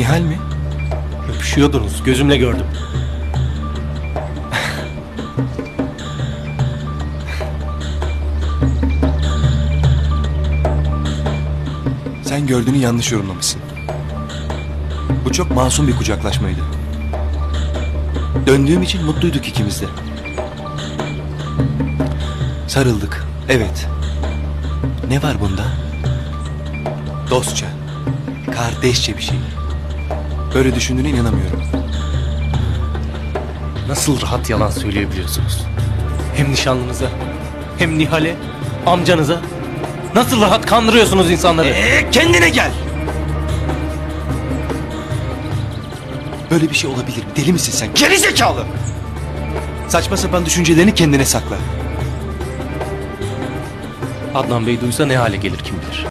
Nihal mi? Öpüşüyordunuz. Gözümle gördüm. Sen gördüğünü yanlış yorumlamışsın. Bu çok masum bir kucaklaşmaydı. Döndüğüm için mutluyduk ikimiz de. Sarıldık. Evet. Ne var bunda? Dostça. Kardeşçe bir şey. Böyle düşündüğüne inanamıyorum. Nasıl rahat yalan söyleyebiliyorsunuz? Hem nişanlınıza, hem Nihal'e, amcanıza. Nasıl rahat kandırıyorsunuz insanları? Ee, kendine gel. Böyle bir şey olabilir mi? Deli misin sen? Geri zekalı. Saçma sapan düşüncelerini kendine sakla. Adnan Bey duysa ne hale gelir kim bilir.